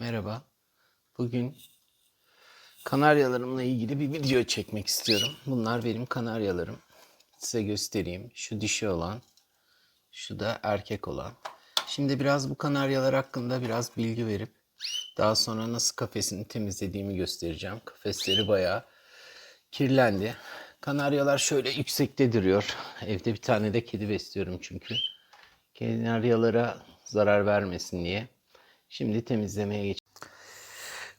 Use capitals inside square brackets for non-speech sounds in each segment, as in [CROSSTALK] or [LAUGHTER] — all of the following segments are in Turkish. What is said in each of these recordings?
Merhaba. Bugün kanaryalarımla ilgili bir video çekmek istiyorum. Bunlar benim kanaryalarım. Size göstereyim. Şu dişi olan, şu da erkek olan. Şimdi biraz bu kanaryalar hakkında biraz bilgi verip daha sonra nasıl kafesini temizlediğimi göstereceğim. Kafesleri bayağı kirlendi. Kanaryalar şöyle yüksekte duruyor. Evde bir tane de kedi besliyorum çünkü. Kanaryalara zarar vermesin diye. Şimdi temizlemeye geç.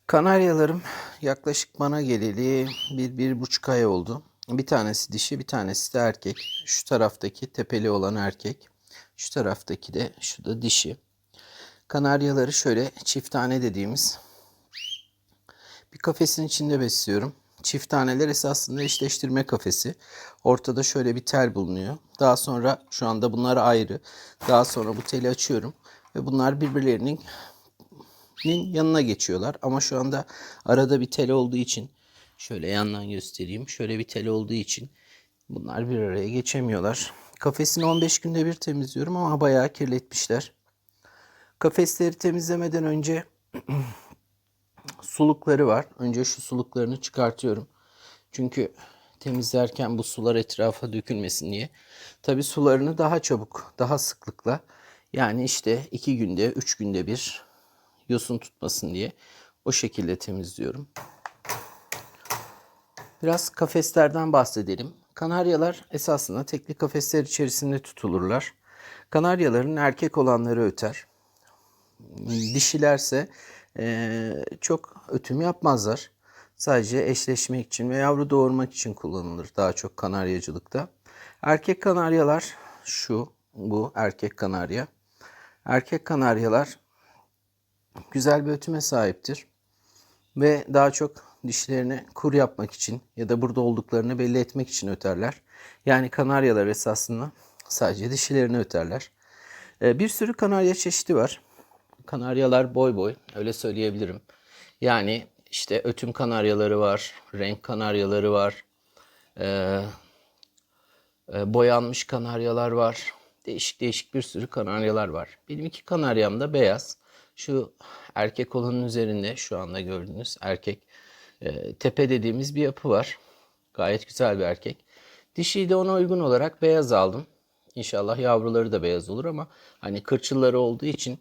Kanaryalarım yaklaşık bana geleli bir, bir buçuk ay oldu. Bir tanesi dişi, bir tanesi de erkek. Şu taraftaki tepeli olan erkek. Şu taraftaki de şu da dişi. Kanaryaları şöyle çift tane dediğimiz bir kafesin içinde besliyorum. Çift taneler esasında eşleştirme kafesi. Ortada şöyle bir tel bulunuyor. Daha sonra şu anda bunlar ayrı. Daha sonra bu teli açıyorum ve bunlar birbirlerinin yanına geçiyorlar. Ama şu anda arada bir tel olduğu için şöyle yandan göstereyim. Şöyle bir tel olduğu için bunlar bir araya geçemiyorlar. Kafesini 15 günde bir temizliyorum ama bayağı kirletmişler. Kafesleri temizlemeden önce [CLEARS THROAT] sulukları var. Önce şu suluklarını çıkartıyorum. Çünkü temizlerken bu sular etrafa dökülmesin diye. Tabi sularını daha çabuk, daha sıklıkla yani işte iki günde, üç günde bir yosun tutmasın diye o şekilde temizliyorum. Biraz kafeslerden bahsedelim. Kanaryalar esasında tekli kafesler içerisinde tutulurlar. Kanaryaların erkek olanları öter. Dişilerse eee, çok ötüm yapmazlar. Sadece eşleşmek için ve yavru doğurmak için kullanılır daha çok kanaryacılıkta. Erkek kanaryalar şu, bu erkek kanarya. Erkek kanaryalar güzel bir ötüme sahiptir. Ve daha çok dişlerini kur yapmak için ya da burada olduklarını belli etmek için öterler. Yani kanaryalar esasında sadece dişilerini öterler. Ee, Bir sürü kanarya çeşidi var. Kanaryalar boy boy öyle söyleyebilirim. Yani işte ötüm kanaryaları var, renk kanaryaları var, ee, e, boyanmış kanaryalar var. Değişik değişik bir sürü kanaryalar var. Benim iki kanaryam da beyaz. Şu erkek olanın üzerinde şu anda gördüğünüz erkek e, tepe dediğimiz bir yapı var. Gayet güzel bir erkek. Dişiyi de ona uygun olarak beyaz aldım. İnşallah yavruları da beyaz olur ama hani kırçılları olduğu için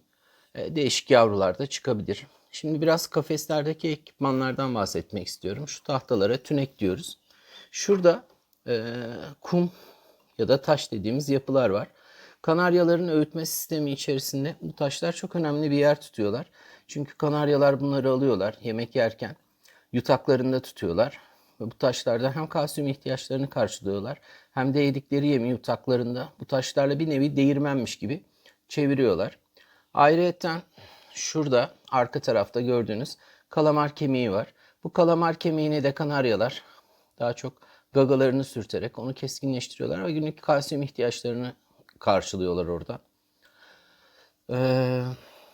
e, değişik yavrular da çıkabilir. Şimdi biraz kafeslerdeki ekipmanlardan bahsetmek istiyorum. Şu tahtalara tünek diyoruz. Şurada e, kum ya da taş dediğimiz yapılar var. Kanaryaların öğütme sistemi içerisinde bu taşlar çok önemli bir yer tutuyorlar. Çünkü kanaryalar bunları alıyorlar yemek yerken yutaklarında tutuyorlar. Ve bu taşlardan hem kalsiyum ihtiyaçlarını karşılıyorlar hem de yedikleri yemi yutaklarında bu taşlarla bir nevi değirmenmiş gibi çeviriyorlar. Ayrıyeten şurada arka tarafta gördüğünüz kalamar kemiği var. Bu kalamar kemiğine de kanaryalar daha çok gagalarını sürterek onu keskinleştiriyorlar ve günlük kalsiyum ihtiyaçlarını karşılıyorlar orada. Ee,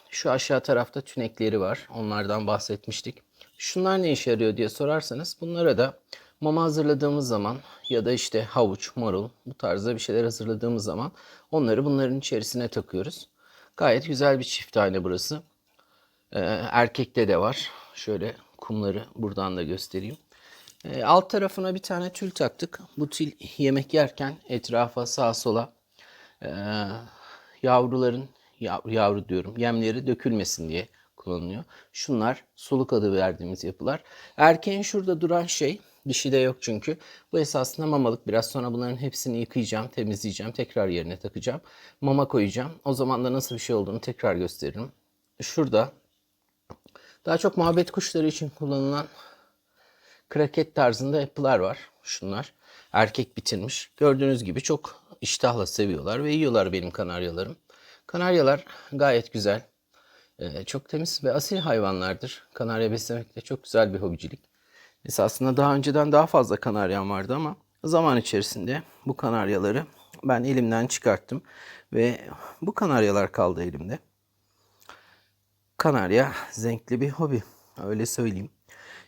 şu aşağı tarafta tünekleri var. Onlardan bahsetmiştik. Şunlar ne işe yarıyor diye sorarsanız bunlara da mama hazırladığımız zaman ya da işte havuç, marul bu tarzda bir şeyler hazırladığımız zaman onları bunların içerisine takıyoruz. Gayet güzel bir çift tane burası. Ee, erkekte de var. Şöyle kumları buradan da göstereyim. Ee, alt tarafına bir tane tül taktık. Bu tül yemek yerken etrafa sağa sola yavruların yav- yavru diyorum yemleri dökülmesin diye kullanılıyor. Şunlar suluk adı verdiğimiz yapılar. Erkeğin şurada duran şey dişi de yok çünkü. Bu esasında mamalık. Biraz sonra bunların hepsini yıkayacağım, temizleyeceğim, tekrar yerine takacağım. Mama koyacağım. O zaman da nasıl bir şey olduğunu tekrar gösteririm. Şurada daha çok muhabbet kuşları için kullanılan kraket tarzında yapılar var. Şunlar. Erkek bitirmiş. Gördüğünüz gibi çok iştahla seviyorlar ve yiyorlar benim kanaryalarım. Kanaryalar gayet güzel. Ee, çok temiz ve asil hayvanlardır. Kanarya beslemek de çok güzel bir hobicilik. Esasında daha önceden daha fazla kanaryam vardı ama zaman içerisinde bu kanaryaları ben elimden çıkarttım ve bu kanaryalar kaldı elimde. Kanarya zevkli bir hobi. Öyle söyleyeyim.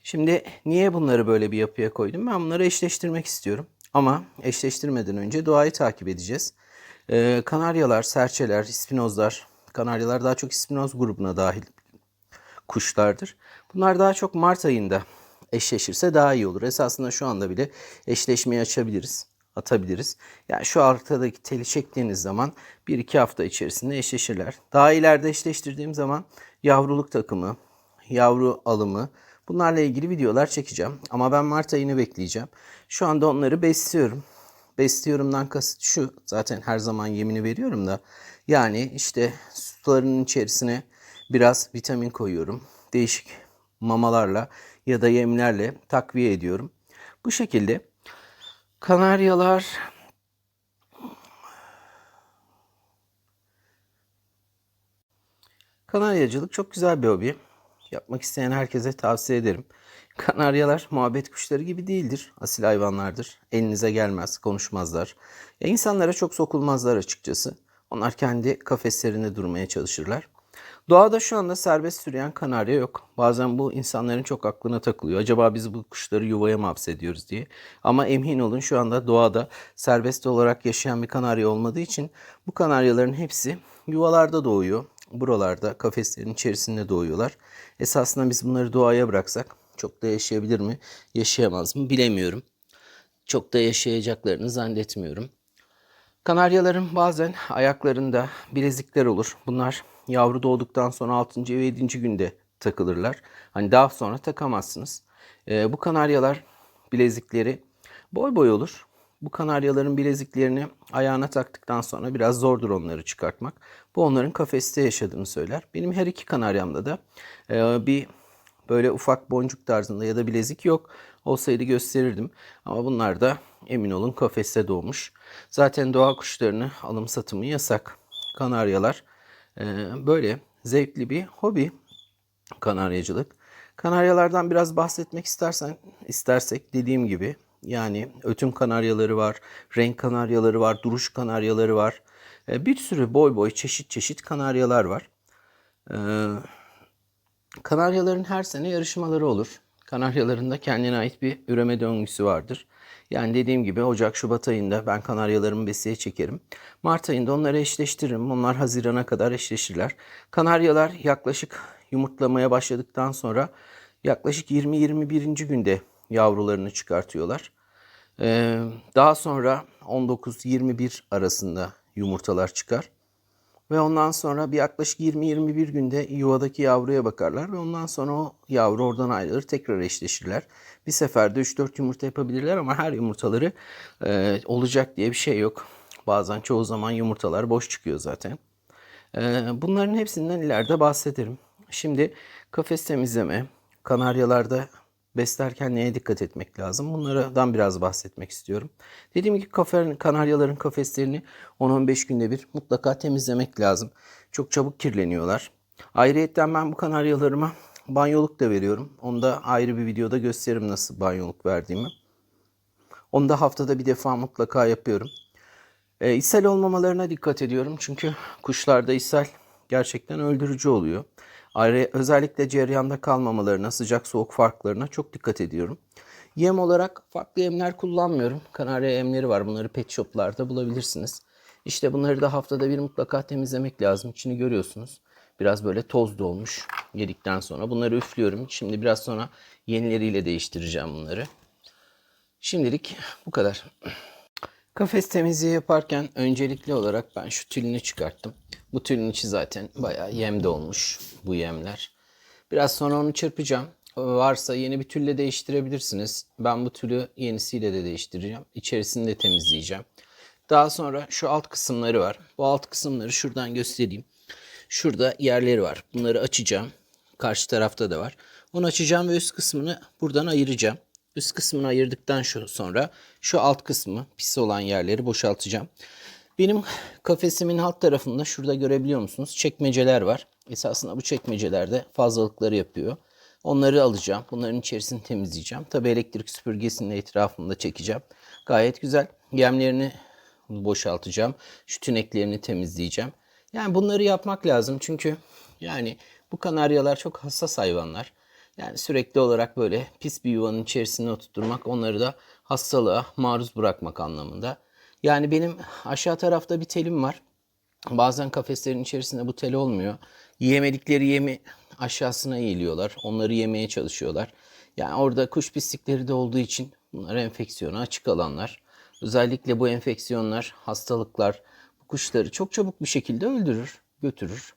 Şimdi niye bunları böyle bir yapıya koydum? Ben bunları eşleştirmek istiyorum. Ama eşleştirmeden önce doğayı takip edeceğiz. Ee, kanaryalar, serçeler, ispinozlar, kanaryalar daha çok ispinoz grubuna dahil kuşlardır. Bunlar daha çok Mart ayında eşleşirse daha iyi olur. Esasında şu anda bile eşleşmeyi açabiliriz, atabiliriz. Yani şu ortadaki teli çektiğiniz zaman 1-2 hafta içerisinde eşleşirler. Daha ileride eşleştirdiğim zaman yavruluk takımı, yavru alımı bunlarla ilgili videolar çekeceğim. Ama ben Mart ayını bekleyeceğim. Şu anda onları besliyorum. Besliyorumdan kasıt şu. Zaten her zaman yemini veriyorum da. Yani işte sularının içerisine biraz vitamin koyuyorum. Değişik mamalarla ya da yemlerle takviye ediyorum. Bu şekilde kanaryalar Kanaryacılık çok güzel bir hobi. Yapmak isteyen herkese tavsiye ederim. Kanaryalar muhabbet kuşları gibi değildir. Asil hayvanlardır. Elinize gelmez, konuşmazlar. Ya insanlara çok sokulmazlar açıkçası. Onlar kendi kafeslerinde durmaya çalışırlar. Doğada şu anda serbest süreyen kanarya yok. Bazen bu insanların çok aklına takılıyor. Acaba biz bu kuşları yuvaya mı hapsediyoruz diye. Ama emin olun şu anda doğada serbest olarak yaşayan bir kanarya olmadığı için bu kanaryaların hepsi yuvalarda doğuyor. Buralarda kafeslerin içerisinde doğuyorlar. Esasında biz bunları doğaya bıraksak çok da yaşayabilir mi, yaşayamaz mı bilemiyorum. Çok da yaşayacaklarını zannetmiyorum. Kanaryaların bazen ayaklarında bilezikler olur. Bunlar yavru doğduktan sonra 6. ve 7. günde takılırlar. Hani daha sonra takamazsınız. Ee, bu kanaryalar bilezikleri boy boy olur. Bu kanaryaların bileziklerini ayağına taktıktan sonra biraz zordur onları çıkartmak. Bu onların kafeste yaşadığını söyler. Benim her iki kanaryamda da e, bir böyle ufak boncuk tarzında ya da bilezik yok. Olsaydı gösterirdim. Ama bunlar da emin olun kafeste doğmuş. Zaten doğa kuşlarını alım satımı yasak. Kanaryalar e, böyle zevkli bir hobi kanaryacılık. Kanaryalardan biraz bahsetmek istersen istersek dediğim gibi yani ötüm kanaryaları var, renk kanaryaları var, duruş kanaryaları var. E, bir sürü boy boy çeşit çeşit kanaryalar var. E, kanaryaların her sene yarışmaları olur. Kanaryaların da kendine ait bir üreme döngüsü vardır. Yani dediğim gibi Ocak, Şubat ayında ben kanaryalarımı besiye çekerim. Mart ayında onları eşleştiririm. Onlar Haziran'a kadar eşleşirler. Kanaryalar yaklaşık yumurtlamaya başladıktan sonra yaklaşık 20-21. günde yavrularını çıkartıyorlar. Ee, daha sonra 19-21 arasında yumurtalar çıkar. Ve ondan sonra bir yaklaşık 20-21 günde yuvadaki yavruya bakarlar ve ondan sonra o yavru oradan ayrılır tekrar eşleşirler. Bir seferde 3-4 yumurta yapabilirler ama her yumurtaları e, olacak diye bir şey yok. Bazen çoğu zaman yumurtalar boş çıkıyor zaten. E, bunların hepsinden ileride bahsederim. Şimdi kafes temizleme, kanaryalarda beslerken neye dikkat etmek lazım? Bunlardan biraz bahsetmek istiyorum. Dediğim gibi kafe, kanaryaların kafeslerini 10-15 günde bir mutlaka temizlemek lazım. Çok çabuk kirleniyorlar. Ayrıyetten ben bu kanaryalarıma banyoluk da veriyorum. Onu da ayrı bir videoda gösteririm nasıl banyoluk verdiğimi. Onu da haftada bir defa mutlaka yapıyorum. E, ishal olmamalarına dikkat ediyorum. Çünkü kuşlarda ishal gerçekten öldürücü oluyor. Ayrı, özellikle ceryanda kalmamalarına, sıcak soğuk farklarına çok dikkat ediyorum. Yem olarak farklı yemler kullanmıyorum. Kanarya yemleri var. Bunları pet shoplarda bulabilirsiniz. İşte bunları da haftada bir mutlaka temizlemek lazım. İçini görüyorsunuz. Biraz böyle toz dolmuş yedikten sonra. Bunları üflüyorum. Şimdi biraz sonra yenileriyle değiştireceğim bunları. Şimdilik bu kadar. Kafes temizliği yaparken öncelikli olarak ben şu tülünü çıkarttım. Bu tülün içi zaten bayağı yem dolmuş bu yemler. Biraz sonra onu çırpacağım. Varsa yeni bir tülle değiştirebilirsiniz. Ben bu tülü yenisiyle de değiştireceğim. İçerisini de temizleyeceğim. Daha sonra şu alt kısımları var. Bu alt kısımları şuradan göstereyim. Şurada yerleri var. Bunları açacağım. Karşı tarafta da var. Onu açacağım ve üst kısmını buradan ayıracağım. Üst kısmını ayırdıktan sonra şu alt kısmı pis olan yerleri boşaltacağım. Benim kafesimin alt tarafında şurada görebiliyor musunuz? Çekmeceler var. Esasında bu çekmecelerde fazlalıkları yapıyor. Onları alacağım. Bunların içerisini temizleyeceğim. Tabi elektrik süpürgesinin etrafında çekeceğim. Gayet güzel. Yemlerini boşaltacağım. Şu tüneklerini temizleyeceğim. Yani bunları yapmak lazım. Çünkü yani bu kanaryalar çok hassas hayvanlar. Yani sürekli olarak böyle pis bir yuvanın içerisinde oturtmak onları da hastalığa maruz bırakmak anlamında. Yani benim aşağı tarafta bir telim var. Bazen kafeslerin içerisinde bu tel olmuyor. Yiyemedikleri yemi aşağısına eğiliyorlar. Onları yemeye çalışıyorlar. Yani orada kuş pislikleri de olduğu için bunlar enfeksiyona açık alanlar. Özellikle bu enfeksiyonlar, hastalıklar bu kuşları çok çabuk bir şekilde öldürür, götürür.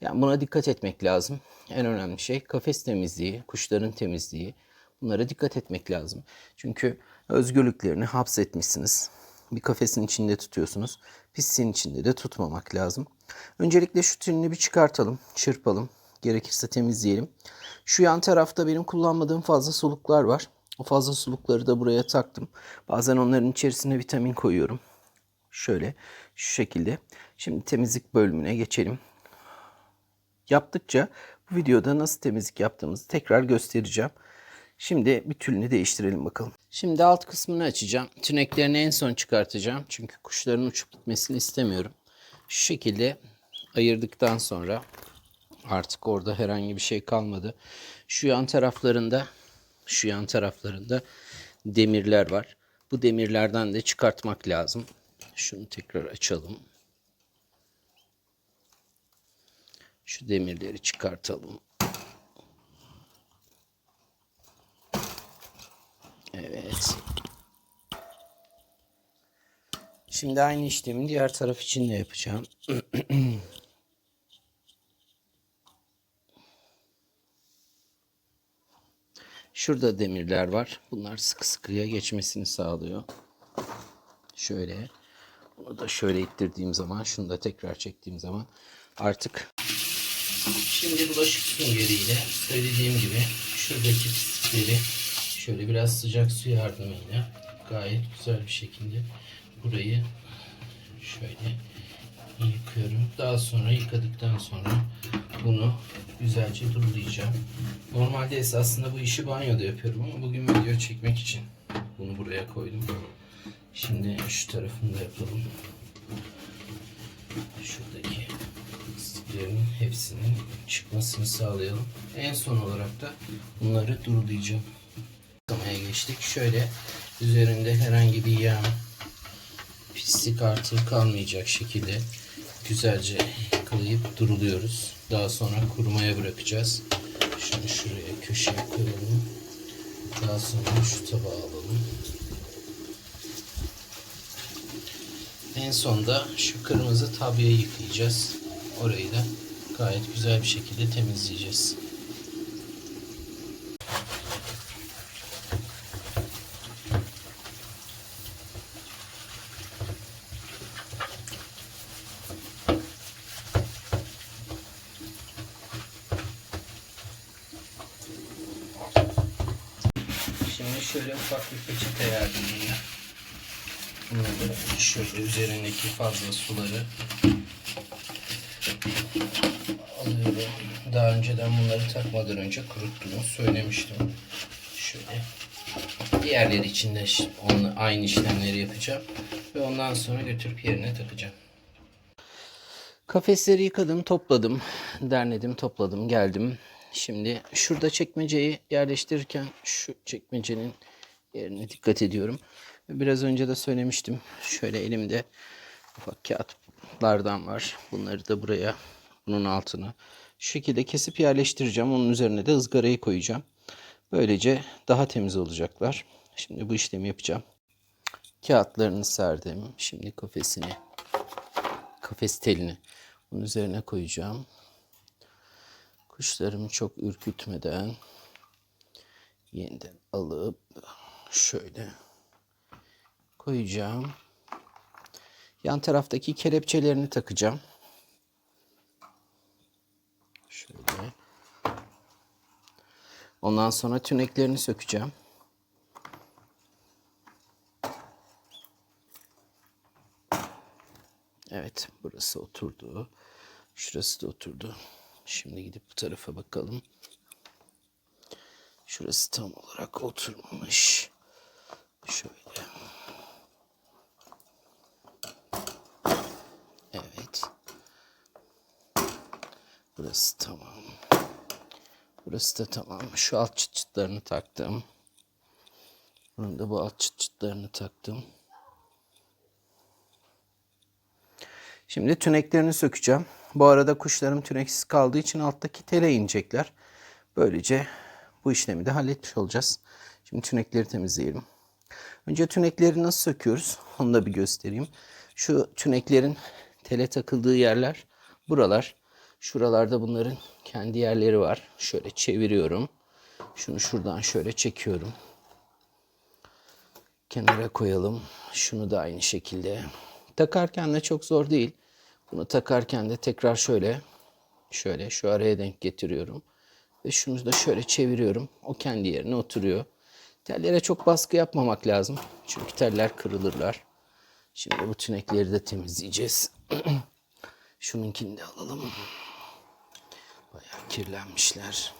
Yani buna dikkat etmek lazım. En önemli şey kafes temizliği, kuşların temizliği. Bunlara dikkat etmek lazım. Çünkü özgürlüklerini hapsetmişsiniz. Bir kafesin içinde tutuyorsunuz. Pisliğin içinde de tutmamak lazım. Öncelikle şu tülünü bir çıkartalım, çırpalım. Gerekirse temizleyelim. Şu yan tarafta benim kullanmadığım fazla suluklar var. O fazla sulukları da buraya taktım. Bazen onların içerisine vitamin koyuyorum. Şöyle, şu şekilde. Şimdi temizlik bölümüne geçelim yaptıkça bu videoda nasıl temizlik yaptığımızı tekrar göstereceğim. Şimdi bir tülünü değiştirelim bakalım. Şimdi alt kısmını açacağım. Tüneklerini en son çıkartacağım. Çünkü kuşların uçup gitmesini istemiyorum. Şu şekilde ayırdıktan sonra artık orada herhangi bir şey kalmadı. Şu yan taraflarında şu yan taraflarında demirler var. Bu demirlerden de çıkartmak lazım. Şunu tekrar açalım. Şu demirleri çıkartalım. Evet. Şimdi aynı işlemi diğer taraf için de yapacağım. [CLEARS THROAT] Şurada demirler var. Bunlar sıkı sıkıya geçmesini sağlıyor. Şöyle. Bunu da şöyle ittirdiğim zaman, şunu da tekrar çektiğim zaman artık Şimdi bulaşık süngeriyle söylediğim gibi şuradaki pislikleri şöyle biraz sıcak su yardımıyla gayet güzel bir şekilde burayı şöyle yıkıyorum. Daha sonra yıkadıktan sonra bunu güzelce durulayacağım. Normalde esasında bu işi banyoda yapıyorum ama bugün video çekmek için bunu buraya koydum. Şimdi şu tarafını da yapalım. Şuradaki pisliklerin hepsinin çıkmasını sağlayalım. En son olarak da bunları durulayacağım. Yıkamaya geçtik. Şöyle üzerinde herhangi bir yağ, pislik artığı kalmayacak şekilde güzelce yıkayıp duruluyoruz. Daha sonra kurumaya bırakacağız. Şunu şuraya köşeye koyalım. Daha sonra şu tabağa alalım. En sonda şu kırmızı tabyayı yıkayacağız. Orayı da gayet güzel bir şekilde temizleyeceğiz. Şimdi şöyle ufak bir peçete yardımıyla bunları şöyle üzerindeki fazla suları alıyorum. Daha önceden bunları takmadan önce kuruttuğumu söylemiştim. Şöyle diğerleri için de onunla aynı işlemleri yapacağım ve ondan sonra götürüp yerine takacağım. Kafesleri yıkadım, topladım, derledim, topladım, geldim. Şimdi şurada çekmeceyi yerleştirirken şu çekmecenin yerine dikkat ediyorum. Biraz önce de söylemiştim. Şöyle elimde ufak kağıtlardan var. Bunları da buraya, bunun altına şu şekilde kesip yerleştireceğim. Onun üzerine de ızgarayı koyacağım. Böylece daha temiz olacaklar. Şimdi bu işlemi yapacağım. Kağıtlarını serdim. Şimdi kafesini, kafes telini bunun üzerine koyacağım. Kuşlarımı çok ürkütmeden yeniden alıp şöyle koyacağım. Yan taraftaki kelepçelerini takacağım. Şöyle. Ondan sonra tüneklerini sökeceğim. Evet, burası oturdu. Şurası da oturdu. Şimdi gidip bu tarafa bakalım. Şurası tam olarak oturmamış. Şöyle. Evet. Burası tamam. Burası da tamam. Şu alt çıt çıtlarını taktım. Bunun da bu alt çıt çıtlarını taktım. Şimdi tüneklerini sökeceğim. Bu arada kuşlarım tüneksiz kaldığı için alttaki tele inecekler. Böylece bu işlemi de halletmiş olacağız. Şimdi tünekleri temizleyelim. Önce tünekleri nasıl söküyoruz? Onu da bir göstereyim. Şu tüneklerin tele takıldığı yerler buralar. Şuralarda bunların kendi yerleri var. Şöyle çeviriyorum. Şunu şuradan şöyle çekiyorum. Kenara koyalım. Şunu da aynı şekilde. Takarken de çok zor değil. Bunu takarken de tekrar şöyle şöyle şu araya denk getiriyorum. Ve şunu da şöyle çeviriyorum. O kendi yerine oturuyor. Tellere çok baskı yapmamak lazım. Çünkü teller kırılırlar. Şimdi bu tünekleri de temizleyeceğiz. [CLEARS THROAT] Şununkini de alalım. Bayağı kirlenmişler.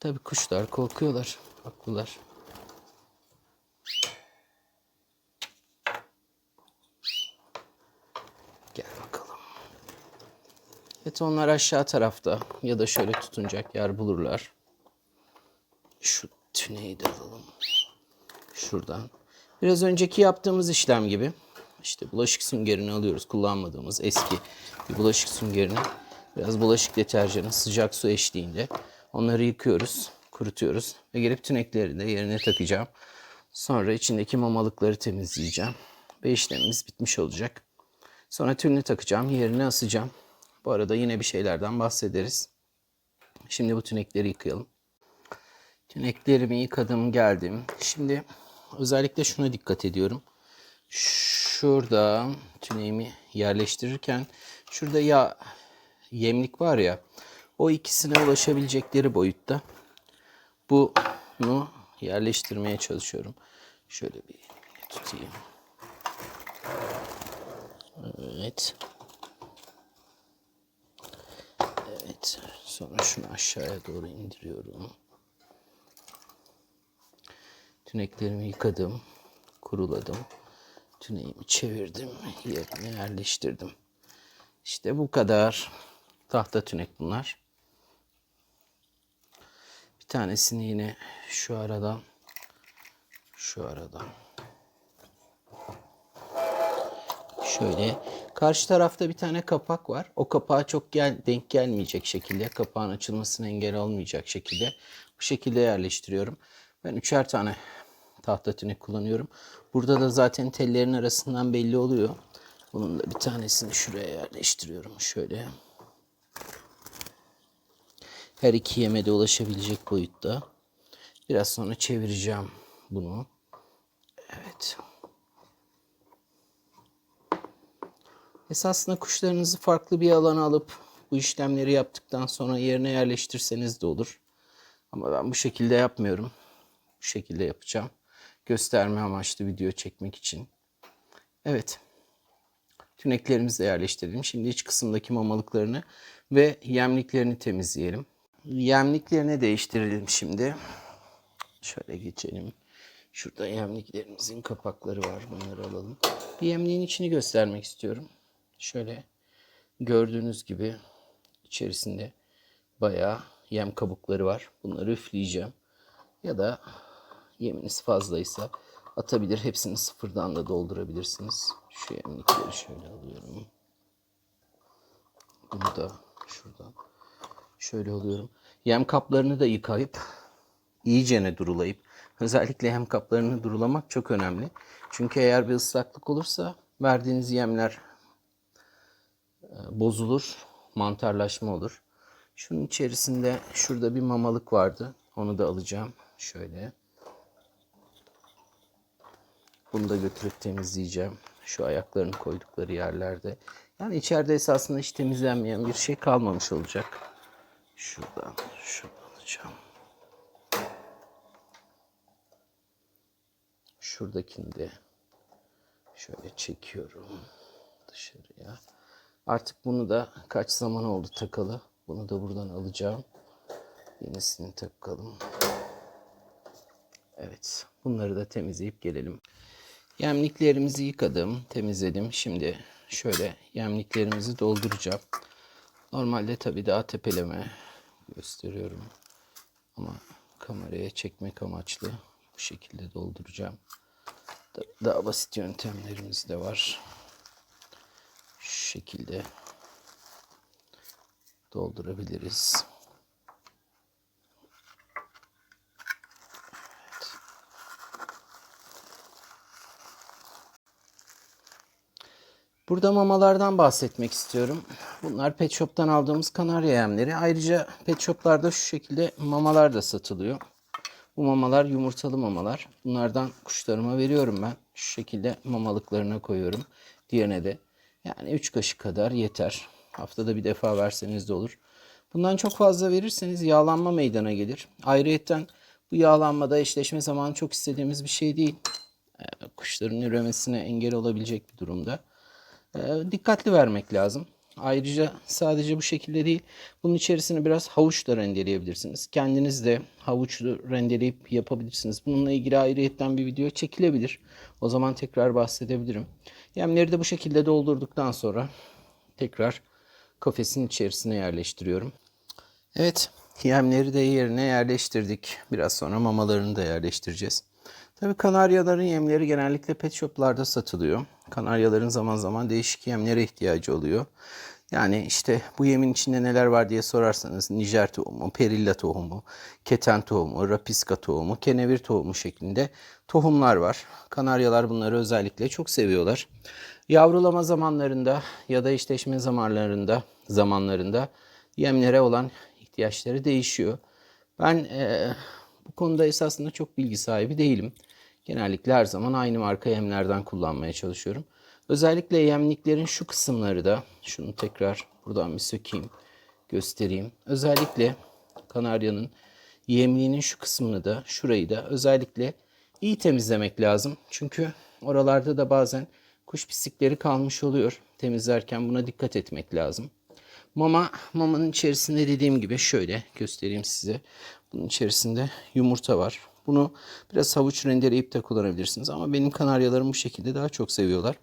Tabii kuşlar korkuyorlar. Haklılar. Gel bakalım. Evet onlar aşağı tarafta ya da şöyle tutunacak yer bulurlar. Şu tüneyi de alalım. Şuradan. Biraz önceki yaptığımız işlem gibi. İşte bulaşık süngerini alıyoruz. Kullanmadığımız eski bir bulaşık süngerini. Biraz bulaşık deterjanı sıcak su eşliğinde. Onları yıkıyoruz, kurutuyoruz. Ve gelip tünekleri de yerine takacağım. Sonra içindeki mamalıkları temizleyeceğim. Ve işlemimiz bitmiş olacak. Sonra tülünü takacağım, yerine asacağım. Bu arada yine bir şeylerden bahsederiz. Şimdi bu tünekleri yıkayalım. Tüneklerimi yıkadım, geldim. Şimdi özellikle şuna dikkat ediyorum. Şurada tüneğimi yerleştirirken şurada ya yemlik var ya o ikisine ulaşabilecekleri boyutta bunu yerleştirmeye çalışıyorum. Şöyle bir tutayım. Evet. Evet. Sonra şunu aşağıya doğru indiriyorum. Tüneklerimi yıkadım. Kuruladım. Tüneğimi çevirdim. Yerine yerleştirdim. İşte bu kadar. Tahta tünek bunlar. Bir tanesini yine şu aradan şu aradan şöyle karşı tarafta bir tane kapak var. O kapağa çok gel, denk gelmeyecek şekilde kapağın açılmasına engel olmayacak şekilde bu şekilde yerleştiriyorum. Ben üçer tane tahta tünek kullanıyorum. Burada da zaten tellerin arasından belli oluyor. Bunun da bir tanesini şuraya yerleştiriyorum. Şöyle. Her iki yeme de ulaşabilecek boyutta. Biraz sonra çevireceğim bunu. Evet. Esasında kuşlarınızı farklı bir alana alıp bu işlemleri yaptıktan sonra yerine yerleştirseniz de olur. Ama ben bu şekilde yapmıyorum. Bu şekilde yapacağım. Gösterme amaçlı video çekmek için. Evet. Tüneklerimizi de yerleştirelim. Şimdi iç kısımdaki mamalıklarını ve yemliklerini temizleyelim. Yemliklerini değiştirelim şimdi. Şöyle geçelim. Şurada yemliklerimizin kapakları var. Bunları alalım. Bir yemliğin içini göstermek istiyorum. Şöyle gördüğünüz gibi içerisinde bayağı yem kabukları var. Bunları üfleyeceğim. Ya da yeminiz fazlaysa atabilir. Hepsini sıfırdan da doldurabilirsiniz. Şu yemlikleri şöyle alıyorum. Bunu da şuradan şöyle alıyorum. Yem kaplarını da yıkayıp iyicene durulayıp özellikle yem kaplarını durulamak çok önemli. Çünkü eğer bir ıslaklık olursa verdiğiniz yemler e, bozulur, mantarlaşma olur. Şunun içerisinde şurada bir mamalık vardı. Onu da alacağım. Şöyle. Bunu da götürüp temizleyeceğim. Şu ayaklarını koydukları yerlerde. Yani içeride esasında hiç temizlenmeyen bir şey kalmamış olacak. Şuradan, şunu alacağım. Şuradakini de şöyle çekiyorum dışarıya. Artık bunu da kaç zaman oldu takalı. Bunu da buradan alacağım. Yenisini takalım. Evet. Bunları da temizleyip gelelim. Yemliklerimizi yıkadım, temizledim. Şimdi şöyle yemliklerimizi dolduracağım. Normalde tabii daha tepeleme gösteriyorum. Ama kameraya çekmek amaçlı bu şekilde dolduracağım. Da- Daha basit yöntemlerimiz de var. Şu şekilde doldurabiliriz. Burada mamalardan bahsetmek istiyorum. Bunlar pet shop'tan aldığımız kanarya yemleri. Ayrıca pet shop'larda şu şekilde mamalar da satılıyor. Bu mamalar yumurtalı mamalar. Bunlardan kuşlarıma veriyorum ben. Şu şekilde mamalıklarına koyuyorum. Diğerine de yani 3 kaşık kadar yeter. Haftada bir defa verseniz de olur. Bundan çok fazla verirseniz yağlanma meydana gelir. Ayrıyeten bu yağlanmada eşleşme zamanı çok istediğimiz bir şey değil. Ee, Kuşların üremesine engel olabilecek bir durumda. Ee, dikkatli vermek lazım. Ayrıca sadece bu şekilde değil, bunun içerisine biraz havuç da rendeleyebilirsiniz. Kendiniz de havuçlu rendeleyip yapabilirsiniz. Bununla ilgili ayrıyetten bir video çekilebilir. O zaman tekrar bahsedebilirim. Yemleri de bu şekilde doldurduktan sonra tekrar kafesin içerisine yerleştiriyorum. Evet, yemleri de yerine yerleştirdik. Biraz sonra mamalarını da yerleştireceğiz. Tabii kanaryaların yemleri genellikle pet shoplarda satılıyor. Kanaryaların zaman zaman değişik yemlere ihtiyacı oluyor. Yani işte bu yemin içinde neler var diye sorarsanız Nijer tohumu, perilla tohumu, keten tohumu, rapiska tohumu, kenevir tohumu şeklinde tohumlar var. Kanaryalar bunları özellikle çok seviyorlar. Yavrulama zamanlarında ya da eşleşme zamanlarında zamanlarında yemlere olan ihtiyaçları değişiyor. Ben eee, bu konuda esasında çok bilgi sahibi değilim. Genellikle her zaman aynı marka yemlerden kullanmaya çalışıyorum. Özellikle yemliklerin şu kısımları da, şunu tekrar buradan bir sökeyim, göstereyim. Özellikle kanaryanın yemliğinin şu kısmını da, şurayı da özellikle iyi temizlemek lazım. Çünkü oralarda da bazen kuş pislikleri kalmış oluyor. Temizlerken buna dikkat etmek lazım. Mama, mamanın içerisinde dediğim gibi şöyle göstereyim size. Bunun içerisinde yumurta var. Bunu biraz havuç rendeleyip de kullanabilirsiniz. Ama benim kanaryalarım bu şekilde daha çok seviyorlar.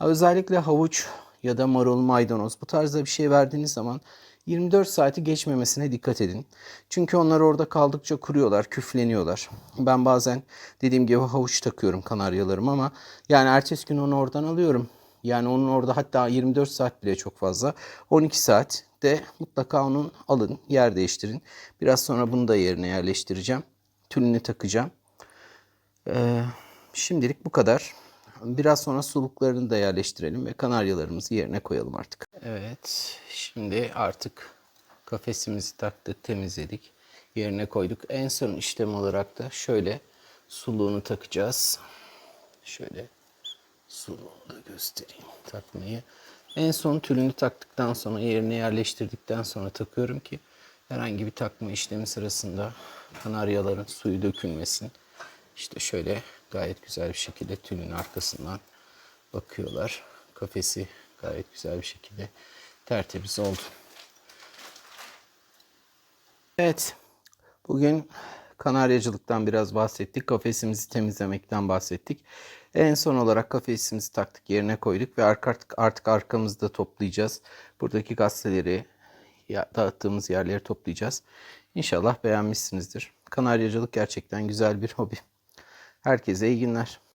Özellikle havuç ya da marul, maydanoz bu tarzda bir şey verdiğiniz zaman 24 saati geçmemesine dikkat edin. Çünkü onlar orada kaldıkça kuruyorlar, küfleniyorlar. Ben bazen dediğim gibi havuç takıyorum kanaryalarım ama yani ertesi gün onu oradan alıyorum. Yani onun orada hatta 24 saat bile çok fazla. 12 saat de mutlaka onun alın, yer değiştirin. Biraz sonra bunu da yerine yerleştireceğim. Tülünü takacağım. Ee, şimdilik bu kadar. Biraz sonra suluklarını da yerleştirelim ve kanaryalarımızı yerine koyalım artık. Evet, şimdi artık kafesimizi taktık, temizledik. Yerine koyduk. En son işlem olarak da şöyle suluğunu takacağız. Şöyle suluğunu da göstereyim takmayı. En son tülünü taktıktan sonra yerine yerleştirdikten sonra takıyorum ki herhangi bir takma işlemi sırasında kanaryaların suyu dökülmesin. İşte şöyle gayet güzel bir şekilde tülün arkasından bakıyorlar. Kafesi gayet güzel bir şekilde tertemiz oldu. Evet. Bugün kanaryacılıktan biraz bahsettik. Kafesimizi temizlemekten bahsettik. En son olarak kafesimizi taktık yerine koyduk ve artık, artık arkamızda toplayacağız. Buradaki gazeteleri dağıttığımız yerleri toplayacağız. İnşallah beğenmişsinizdir. Kanaryacılık gerçekten güzel bir hobi. Herkese iyi günler.